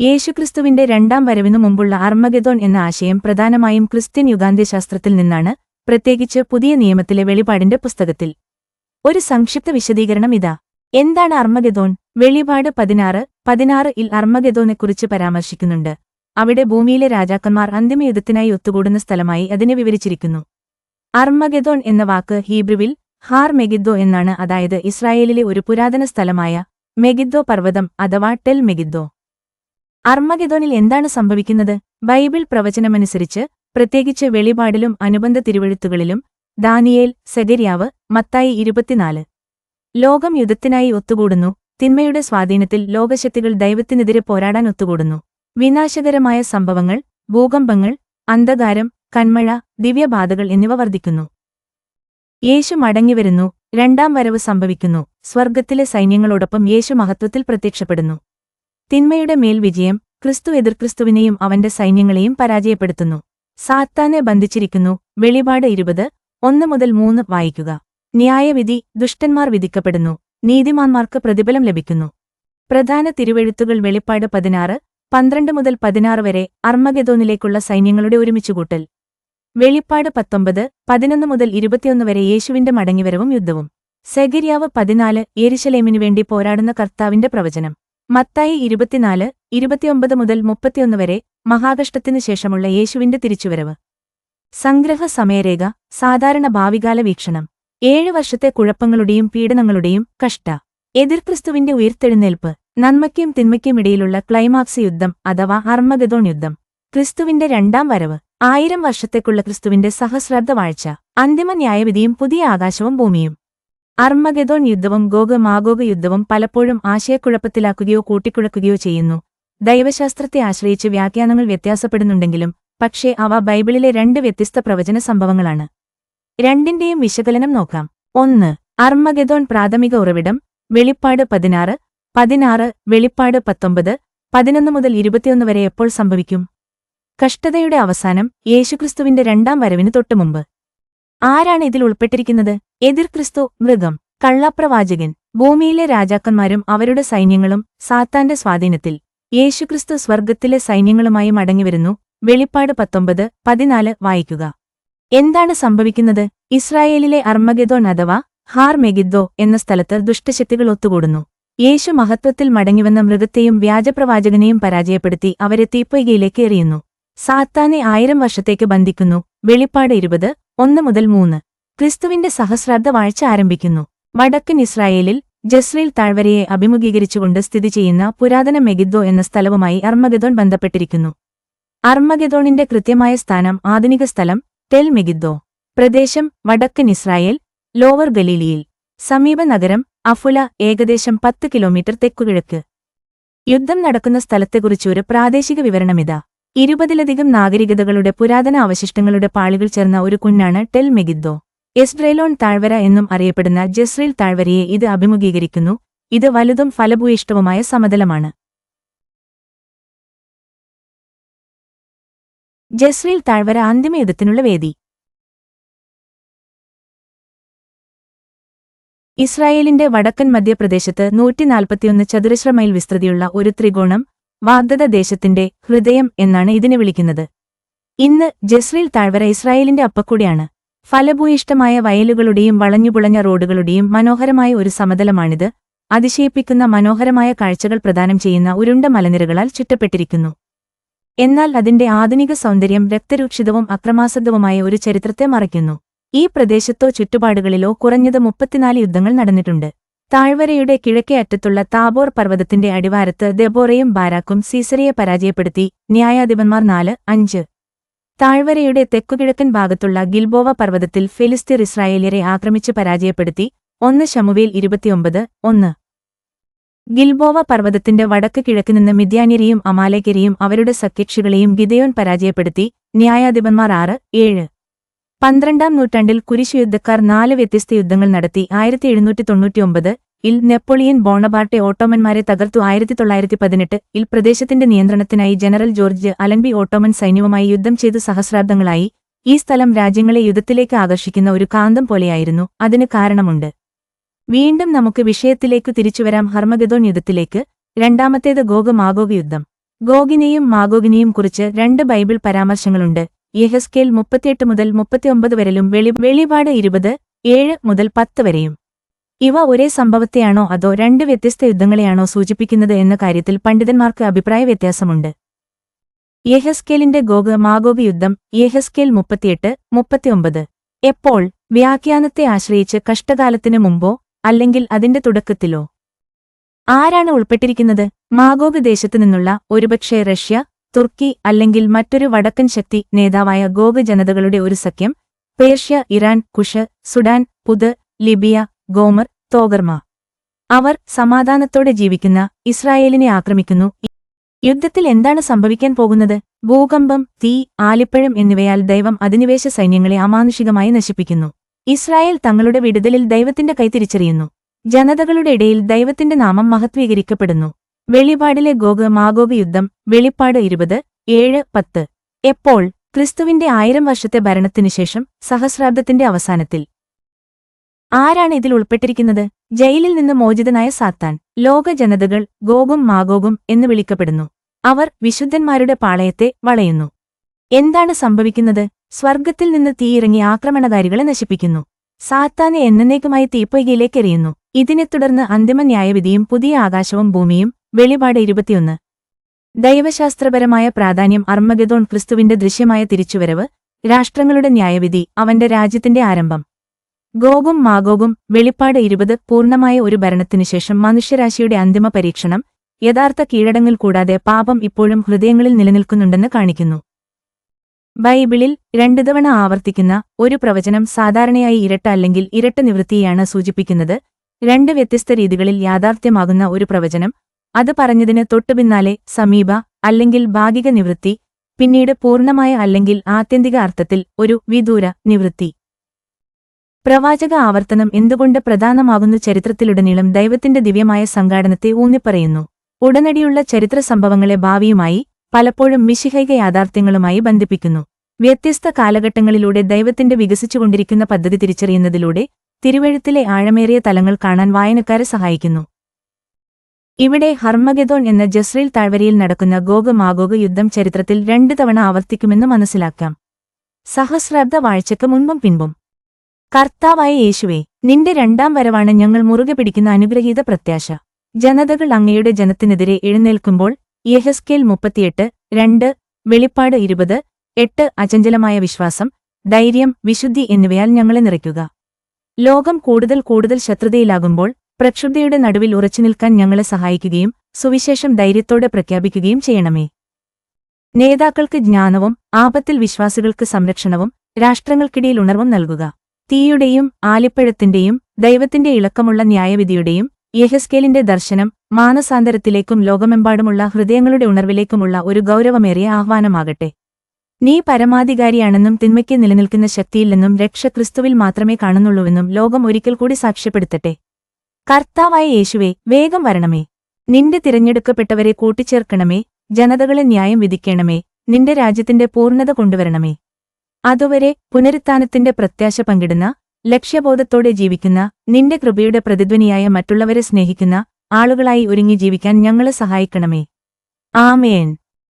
യേശുക്രിസ്തുവിന്റെ രണ്ടാം വരവിനു മുമ്പുള്ള അർമഗെദോൻ എന്ന ആശയം പ്രധാനമായും ക്രിസ്ത്യൻ യുഗാന്ത്യശാസ്ത്രത്തിൽ നിന്നാണ് പ്രത്യേകിച്ച് പുതിയ നിയമത്തിലെ വെളിപാടിന്റെ പുസ്തകത്തിൽ. ഒരു സംക്ഷിപ്ത വിശദീകരണം ഇതാ. എന്താണ് അർമഗെദോൻ വെളിപാട് പതിനാറ് പതിനാറ് ഇൽ അർമഗെദോനെക്കുറിച്ച് പരാമർശിക്കുന്നുണ്ട്. അവിടെ ഭൂമിയിലെ രാജാക്കന്മാർ അന്തിമയുദ്ധത്തിനായി ഒത്തുകൂടുന്ന സ്ഥലമായി അതിനെ വിവരിച്ചിരിക്കുന്നു. അർമഗെദോൻ എന്ന വാക്ക് ഹീബ്രുവിൽ ഹാർ മെഗിദ്ദോ എന്നാണ് അതായത് ഇസ്രായേലിലെ ഒരു പുരാതന സ്ഥലമായ മെഗിദ്ദോ പർവതം അഥവാ ടെൽ മെഗിദ്ദോ. അർമഗെദോനിൽ എന്താണ് സംഭവിക്കുന്നത്? ബൈബിൾ പ്രവചനമനുസരിച്ച് പ്രത്യേകിച്ച് വെളിപാടിലും അനുബന്ധ തിരുവഴുത്തുകളിലും ദാനിയേൽ സെഗര്യാവ് മത്തായി ഇരുപത്തിനാല്. ലോകം യുദ്ധത്തിനായി ഒത്തുകൂടുന്നു. തിന്മയുടെ സ്വാധീനത്തിൽ ലോകശക്തികൾ ദൈവത്തിനെതിരെ പോരാടാൻ ഒത്തുകൂടുന്നു. വിനാശകരമായ സംഭവങ്ങൾ ഭൂകമ്പങ്ങൾ അന്ധകാരം കന്മഴ ദിവ്യബാധകൾ എന്നിവ വർദ്ധിക്കുന്നു. യേശു മടങ്ങിവരുന്നു. രണ്ടാം വരവ് സംഭവിക്കുന്നു. സ്വർഗത്തിലെ സൈന്യങ്ങളോടൊപ്പം യേശു മഹത്വത്തിൽ പ്രത്യക്ഷപ്പെടുന്നു. തിന്മയുടെ മേൽ വിജയം ക്രിസ്തു എതിർക്രിസ്തുവിനെയും അവന്റെ സൈന്യങ്ങളെയും പരാജയപ്പെടുത്തുന്നു. സാത്താനെ ബന്ധിച്ചിരിക്കുന്നു. വെളിപാട് ഇരുപത് ഒന്ന് മുതൽ മൂന്ന് വായിക്കുക. ന്യായവിധി ദുഷ്ടന്മാർ വിധിക്കപ്പെടുന്നു. നീതിമാന്മാർക്ക് പ്രതിഫലം ലഭിക്കുന്നു. പ്രധാന തിരുവെഴുത്തുകൾ വെളിപ്പാട് പതിനാറ് പന്ത്രണ്ട് മുതൽ പതിനാറ് വരെ അർമ്മഗതോനിലേക്കുള്ള സൈന്യങ്ങളുടെ ഒരുമിച്ചുകൂട്ടൽ. വെളിപ്പാട് പത്തൊമ്പത് പതിനൊന്ന് മുതൽ ഇരുപത്തിയൊന്ന് വരെ യേശുവിന്റെ മടങ്ങിവരവും യുദ്ധവും. സെഗര്യാവ് പതിനാല് യേരുശലേമിനു വേണ്ടി പോരാടുന്ന കർത്താവിന്റെ പ്രവചനം. മത്തായി ഇരുപത്തിനാല് ഇരുപത്തിയൊമ്പത് മുതൽ മുപ്പത്തിയൊന്ന് വരെ മഹാകഷ്ടത്തിനു ശേഷമുള്ള യേശുവിന്റെ തിരിച്ചുവരവ്. സംഗ്രഹ സമയരേഖ സാധാരണ ഭാവികാല വീക്ഷണം. ഏഴു വർഷത്തെ കുഴപ്പങ്ങളുടെയും പീഡനങ്ങളുടെയും കഷ്ട. എതിർക്രിസ്തുവിന്റെ ഉയർത്തെഴുന്നേൽപ്പ് നന്മയ്ക്കും തിന്മയ്ക്കുമിടയിലുള്ള ക്ലൈമാക്സ് യുദ്ധം അഥവാ ഹർമ്മഗതോൺ യുദ്ധം. ക്രിസ്തുവിന്റെ രണ്ടാം വരവ് ആയിരം വർഷത്തേക്കുള്ള ക്രിസ്തുവിന്റെ സഹസ്രാബ്ദ വാഴ്ച. അന്തിമ ന്യായവിധിയും പുതിയ ആകാശവും ഭൂമിയും. അർമഗദോൺ യുദ്ധവും ഗോഗ് മാഗോഗ് യുദ്ധവും പലപ്പോഴും ആശയക്കുഴപ്പത്തിലാക്കുകയോ കൂട്ടിക്കുഴക്കുകയോ ചെയ്യുന്നു. ദൈവശാസ്ത്രത്തെ ആശ്രയിച്ച് വ്യാഖ്യാനങ്ങൾ വ്യത്യാസപ്പെടുന്നുണ്ടെങ്കിലും പക്ഷേ അവ ബൈബിളിലെ രണ്ട് വ്യത്യസ്ത പ്രവചന സംഭവങ്ങളാണ്. രണ്ടിന്റെയും വിശകലനം നോക്കാം. ഒന്ന് അർമഗദോൺ പ്രാഥമിക ഉറവിടം വെളിപ്പാട് പതിനാറ് പതിനാറ് വെളിപ്പാട് പത്തൊമ്പത് പതിനൊന്ന് മുതൽ ഇരുപത്തിയൊന്ന് വരെ എപ്പോൾ സംഭവിക്കും? കഷ്ടതയുടെ അവസാനം യേശുക്രിസ്തുവിന്റെ രണ്ടാം വരവിന് തൊട്ടുമുമ്പ്. ആരാണ് ഇതിൽ ഉൾപ്പെട്ടിരിക്കുന്നത്? എതിർക്രിസ്തു മൃഗം കള്ളപ്രവാചകൻ ഭൂമിയിലെ രാജാക്കന്മാരും അവരുടെ സൈന്യങ്ങളും സാത്താന്റെ സ്വാധീനത്തിൽ. യേശുക്രിസ്തു സ്വർഗത്തിലെ സൈന്യങ്ങളുമായി മടങ്ങിവരുന്നു. വെളിപ്പാട് പത്തൊമ്പത് പതിനാല് വായിക്കുക. എന്താണ് സംഭവിക്കുന്നത്? ഇസ്രായേലിലെ അർമഗെദോൻ അഥവാ ഹാർ മെഗിദ്ദോ എന്ന സ്ഥലത്ത് ദുഷ്ടശക്തികൾ ഒത്തുകൂടുന്നു. യേശു മഹത്വത്തിൽ മടങ്ങിവന്ന മൃഗത്തെയും വ്യാജപ്രവാചകനെയും പരാജയപ്പെടുത്തി അവരെ തീപ്പൊയ്കയിലേക്ക് എറിയുന്നു. സാത്താനെ ആയിരം വർഷത്തേക്ക് ബന്ധിക്കുന്നു. വെളിപ്പാട് ഇരുപത് ഒന്ന് മുതൽ മൂന്ന്. ക്രിസ്തുവിന്റെ സഹസ്രാബ്ദ വാഴ്ച ആരംഭിക്കുന്നു. വടക്കൻ ഇസ്രായേലിൽ ജസ്രേൽ താഴ്വരയെ അഭിമുഖീകരിച്ചുകൊണ്ട് സ്ഥിതി ചെയ്യുന്ന പുരാതന മെഗിദ്ദോ എന്ന സ്ഥലവുമായി അർമഗദോൺ ബന്ധപ്പെട്ടിരിക്കുന്നു. അർമഗദോണിന്റെ കൃത്യമായ സ്ഥാനം ആധുനിക സ്ഥലം ടെൽ മെഗിദ്ദോ പ്രദേശം വടക്കൻ ഇസ്രായേൽ ലോവർ ഗലീലിയിൽ. സമീപ നഗരം അഫുല ഏകദേശം പത്ത് കിലോമീറ്റർ തെക്കുകിഴക്ക്. യുദ്ധം നടക്കുന്ന സ്ഥലത്തെക്കുറിച്ചൊരു പ്രാദേശിക വിവരണമിതാ. ഇരുപതിലധികം നാഗരികതകളുടെ പുരാതന അവശിഷ്ടങ്ങളുടെ പാളികൾ ചേർന്ന ഒരു കുന്നാണ് ടെൽ മെഗിദ്ദോ. എസ്ബ്രേലോൺ താഴ്വര എന്നും അറിയപ്പെടുന്ന ജസ്രേൽ താഴ്വരയെ ഇത് അഭിമുഖീകരിക്കുന്നു. ഇത് വലുതും ഫലഭൂയിഷ്ടവുമായ സമതലമാണ്. ജസ്രേൽ താഴ്വര അന്തിമയുദ്ധത്തിനുള്ള വേദി. ഇസ്രായേലിന്റെ വടക്കൻ മധ്യപ്രദേശത്ത് നൂറ്റിനാൽപ്പത്തിയൊന്ന് ചതുരശ്ര മൈൽ വിസ്തൃതിയുള്ള ഒരു ത്രികോണം വാഗ്ദത്ത ദേശത്തിന്റെ ഹൃദയം എന്നാണ് ഇതിനെ വിളിക്കുന്നത്. ഇന്ന് ജസ്രീൽ താഴ്വര ഇസ്രായേലിന്റെ അപ്പക്കൂടിയാണ്. ഫലഭൂയിഷ്ടമായ വയലുകളുടെയും വളഞ്ഞുപുളഞ്ഞ റോഡുകളുടെയും മനോഹരമായ ഒരു സമതലമാണിത്. അതിശയിപ്പിക്കുന്ന മനോഹരമായ കാഴ്ചകൾ പ്രദാനം ചെയ്യുന്ന ഉരുണ്ട മലനിരകളാൽ ചുറ്റപ്പെട്ടിരിക്കുന്നു. എന്നാൽ അതിന്റെ ആധുനിക സൗന്ദര്യം രക്തരൂക്ഷിതവും അക്രമാസക്തവുമായ ഒരു ചരിത്രത്തെ മറയ്ക്കുന്നു. ഈ പ്രദേശത്തോ ചുറ്റുപാടുകളിലോ കുറഞ്ഞത് മുപ്പത്തിനാല് യുദ്ധങ്ങൾ നടന്നിട്ടുണ്ട്. താഴ്വരയുടെ കിഴക്കേ അറ്റത്തുള്ള താബോർ പർവതത്തിന്റെ അടിവാരത്ത് ദെബോറയും ബാരാക്കും സീസറിയെ പരാജയപ്പെടുത്തി. ന്യായാധിപന്മാർ നാല് അഞ്ച്. താഴ്വരയുടെ തെക്കുകിഴക്കൻ ഭാഗത്തുള്ള ഗിൽബോവ പർവതത്തിൽ ഫിലിസ്തീർ ഇസ്രായേലിയരെ ആക്രമിച്ച് പരാജയപ്പെടുത്തി. ഒന്ന് ശമുവേൽ ഇരുപത്തിയൊമ്പത് ഒന്ന്. ഗിൽബോവ പർവതത്തിന്റെ വടക്ക് കിഴക്ക് നിന്ന് മിദ്യാന്യരെയും അമാലേക്കരെയും അവരുടെ സഖ്യക്ഷികളെയും ഗിദയോൻ പരാജയപ്പെടുത്തി. ന്യായാധിപന്മാർ ആറ് ഏഴ്. പന്ത്രണ്ടാം നൂറ്റാണ്ടിൽ കുരിശുയുദ്ധക്കാർ നാല് വ്യത്യസ്ത യുദ്ധങ്ങൾ നടത്തി. ആയിരത്തി എഴുന്നൂറ്റി തൊണ്ണൂറ്റിയൊമ്പത് ഇൽ നെപ്പോളിയൻ ബോണബാർട്ടെ ഓട്ടോമന്മാരെ തകർത്തു. ആയിരത്തി തൊള്ളായിരത്തി പതിനെട്ട് ഇൽ പ്രദേശത്തിന്റെ നിയന്ത്രണത്തിനായി ജനറൽ ജോർജ് അലൻബി ഓട്ടോമൻ സൈന്യവുമായി യുദ്ധം ചെയ്തു സഹസ്രാബ്ദങ്ങളായി. ഈ സ്ഥലം രാജ്യങ്ങളെ യുദ്ധത്തിലേക്ക് ആകർഷിക്കുന്ന ഒരു കാന്തം പോലെയായിരുന്നു. അതിന് കാരണമുണ്ട്. വീണ്ടും നമുക്ക് വിഷയത്തിലേക്കു തിരിച്ചുവരാം. ഹർമഗദോൺ യുദ്ധത്തിലേക്ക്. രണ്ടാമത്തേത് ഗോഗ് മാഗോഗ് യുദ്ധം. ഗോഗിനെയും മാഗോഗിനെയും കുറിച്ച് രണ്ട് ബൈബിൾ പരാമർശങ്ങളുണ്ട്. യഹസ്കേൽ മുപ്പത്തിയെട്ട് മുതൽ മുപ്പത്തിയൊമ്പത് വരെയും വെളി വെളിപാട് ഇരുപത് ഏഴ് മുതൽ പത്ത് വരെയും. ഇവ ഒരേ സംഭവത്തെയാണോ അതോ രണ്ട് വ്യത്യസ്ത യുദ്ധങ്ങളെയാണോ സൂചിപ്പിക്കുന്നത് എന്ന കാര്യത്തിൽ പണ്ഡിതന്മാർക്ക് അഭിപ്രായ വ്യത്യാസമുണ്ട്. യഹസ്കേലിന്റെ ഗോഗ് മാഗോഗ് യുദ്ധം യഹസ്കേൽ മുപ്പത്തിയെട്ട് മുപ്പത്തിയൊമ്പത്. എപ്പോൾ വ്യാഖ്യാനത്തെ ആശ്രയിച്ച് കഷ്ടകാലത്തിന് മുമ്പോ അല്ലെങ്കിൽ അതിന്റെ തുടക്കത്തിലോ? ആരാണ് ഉൾപ്പെട്ടിരിക്കുന്നത്? മാഗോഗ് ദേശത്തു നിന്നുള്ള ഒരുപക്ഷെ റഷ്യ തുർക്കി അല്ലെങ്കിൽ മറ്റൊരു വടക്കൻ ശക്തി നേതാവായ ഗോഗ് ജനതകളുടെ ഒരു സഖ്യം Persia Iran Cush Sudan Put Libya Gomer Togarmah. അവർ സമാധാനത്തോടെ ജീവിക്കുന്ന ഇസ്രായേലിനെ ആക്രമിക്കുന്നു. യുദ്ധത്തിൽ എന്താണ് സംഭവിക്കാൻ പോകുന്നത്? ഭൂകമ്പം തീ ആലിപ്പഴം എന്നിവയാൽ ദൈവം അധിനിവേശ സൈന്യങ്ങളെ അമാനുഷികമായി നശിപ്പിക്കുന്നു. ഇസ്രായേൽ തങ്ങളുടെ വിടുതലിൽ ദൈവത്തിന്റെ കൈ തിരിച്ചറിയുന്നു. ജനതകളുടെ ഇടയിൽ ദൈവത്തിന്റെ നാമം മഹത്വീകരിക്കപ്പെടുന്നു. വെളിപാടിലെ ഗോഗ് മാഗോഗ് യുദ്ധം വെളിപ്പാട് ഇരുപത് ഏഴ് പത്ത്. എപ്പോൾ? ക്രിസ്തുവിന്റെ ആയിരം വർഷത്തെ ഭരണത്തിനുശേഷം സഹസ്രാബ്ദത്തിന്റെ അവസാനത്തിൽ. ആരാണ് ഇതിൽ ഉൾപ്പെട്ടിരിക്കുന്നത്? ജയിലിൽ നിന്ന് മോചിതനായ സാത്താൻ. ലോക ജനതകൾ ഗോഗും മാഗോഗും എന്ന് വിളിക്കപ്പെടുന്നു. അവർ വിശുദ്ധന്മാരുടെ പാളയത്തെ വളയുന്നു. എന്താണ് സംഭവിക്കുന്നത്? സ്വർഗത്തിൽ നിന്ന് തീയിറങ്ങി ആക്രമണകാരികളെ നശിപ്പിക്കുന്നു. സാത്താനെ എന്നേക്കുമായി തീപ്പൊയ്കയിലേക്കെറിയുന്നു ഇതിനെ തുടർന്ന് അന്തിമ ന്യായവിധിയും പുതിയ ആകാശവും ഭൂമിയും വെളിപാട് ഇരുപത്തിയൊന്ന്. ദൈവശാസ്ത്രപരമായ പ്രാധാന്യം അർമ്മഗദോൺ ക്രിസ്തുവിന്റെ ദൃശ്യമായ തിരിച്ചുവരവ് രാഷ്ട്രങ്ങളുടെ ന്യായവിധി അവന്റെ രാജ്യത്തിന്റെ ആരംഭം. ഗോഗും മാഗോഗും വെളിപ്പാട് ഇരുപത് പൂർണമായ ഒരു ഭരണത്തിനുശേഷം മനുഷ്യരാശിയുടെ അന്തിമ പരീക്ഷണം യഥാർത്ഥ കീഴടങ്ങൽ കൂടാതെ പാപം ഇപ്പോഴും ഹൃദയങ്ങളിൽ നിലനിൽക്കുന്നുണ്ടെന്ന് കാണിക്കുന്നു. ബൈബിളിൽ രണ്ടു തവണ ആവർത്തിക്കുന്ന ഒരു പ്രവചനം സാധാരണയായി ഇരട്ട അല്ലെങ്കിൽ ഇരട്ട നിവൃത്തിയാണ് സൂചിപ്പിക്കുന്നത്. രണ്ട് വ്യത്യസ്ത രീതികളിൽ യാഥാർത്ഥ്യമാകുന്ന ഒരു പ്രവചനം അത് പറഞ്ഞതിന് തൊട്ടുപിന്നാലെ സമീപ അല്ലെങ്കിൽ ഭാഗിക നിവൃത്തി പിന്നീട് പൂർണമായ അല്ലെങ്കിൽ ആത്യന്തിക അർത്ഥത്തിൽ ഒരു വിദൂര നിവൃത്തി. പ്രവാചക ആവർത്തനം എന്തുകൊണ്ട് പ്രധാനമാകുന്നു ചരിത്രത്തിലുടനീളം ദൈവത്തിന്റെ ദിവ്യമായ സംഘാടനത്തെ ഊന്നിപ്പറയുന്നു. ഉടനടിയുള്ള ചരിത്ര സംഭവങ്ങളെ ഭാവിയുമായി പലപ്പോഴും മിശിഹൈക യാഥാർത്ഥ്യങ്ങളുമായി ബന്ധിപ്പിക്കുന്നു. വ്യത്യസ്ത കാലഘട്ടങ്ങളിലൂടെ ദൈവത്തിന്റെ വികസിച്ചുകൊണ്ടിരിക്കുന്ന പദ്ധതി തിരിച്ചറിയുന്നതിലൂടെ തിരുവഴുത്തിലെ ആഴമേറിയ തലങ്ങൾ കാണാൻ വായനക്കാരെ സഹായിക്കുന്നു. ഇവിടെ ഹർമഗെദോൺ എന്ന ജസ്രേൽ താഴ്വരയിൽ നടക്കുന്ന ഗോഗ മാഗോഗ യുദ്ധം ചരിത്രത്തിൽ രണ്ടു തവണ ആവർത്തിക്കുമെന്ന് മനസ്സിലാക്കാം. സഹസ്രാബ്ദ വാഴ്ചക്ക് മുൻപും പിൻപും. കർത്താവായ യേശുവേ നിന്റെ രണ്ടാം വരവാണ് ഞങ്ങൾ മുറുകെ പിടിക്കുന്ന അനുഗ്രഹീത പ്രത്യാശ. ജനതകൾ അങ്ങയുടെ ജനത്തിനെതിരെ എഴുന്നേൽക്കുമ്പോൾ യഹസ്കേൽ മുപ്പത്തിയെട്ട് രണ്ട് വെളിപ്പാട് ഇരുപത് എട്ട് അചഞ്ചലമായ വിശ്വാസം ധൈര്യം വിശുദ്ധി എന്നിവയാൽ ഞങ്ങളെ നിറയ്ക്കുക. ലോകം കൂടുതൽ കൂടുതൽ ശത്രുതയിലാകുമ്പോൾ പ്രക്ഷുബ്ധയുടെ നടുവിൽ ഉറച്ചുനിൽക്കാൻ ഞങ്ങളെ സഹായിക്കുകയും സുവിശേഷം ധൈര്യത്തോടെ പ്രഖ്യാപിക്കുകയും ചെയ്യണമേ. നേതാക്കൾക്ക് ജ്ഞാനവും ആപത്തിൽ വിശ്വാസികൾക്ക് സംരക്ഷണവും രാഷ്ട്രങ്ങൾക്കിടയിൽ ഉണർവും നൽകുക. തീയുടെയും ആലിപ്പഴത്തിന്റെയും ദൈവത്തിന്റെ ഇളക്കമുള്ള ന്യായവിധിയുടെയും യഹസ്കേലിന്റെ ദർശനം മാനസാന്തരത്തിലേക്കും ലോകമെമ്പാടുമുള്ള ഹൃദയങ്ങളുടെ ഉണർവിലേക്കുമുള്ള ഒരു ഗൗരവമേറിയ ആഹ്വാനമാകട്ടെ. നീ പരമാധികാരിയാണെന്നും തിന്മയ്ക്ക് നിലനിൽക്കുന്ന ശക്തിയില്ലെന്നും രക്ഷ ക്രിസ്തുവിൽ മാത്രമേ കാണുന്നുള്ളൂവെന്നും ലോകം ഒരിക്കൽ കൂടി സാക്ഷ്യപ്പെടുത്തട്ടെ. കർത്താവായ യേശുവേ വേഗം വരണമേ. നിന്റെ തിരഞ്ഞെടുക്കപ്പെട്ടവരെ കൂട്ടിച്ചേർക്കണമേ. ജനതകളെ ന്യായം വിധിക്കണമേ. നിന്റെ രാജ്യത്തിന്റെ പൂർണത കൊണ്ടുവരണമേ. അതുവരെ പുനരുത്ഥാനത്തിന്റെ പ്രത്യാശ പങ്കിടുന്ന ലക്ഷ്യബോധത്തോടെ ജീവിക്കുന്ന നിന്റെ കൃപയുടെ പ്രതിധ്വനിയായ മറ്റുള്ളവരെ സ്നേഹിക്കുന്ന ആളുകളായി ഒരുങ്ങി ജീവിക്കാൻ ഞങ്ങളെ സഹായിക്കണമേ. ആമേൻ.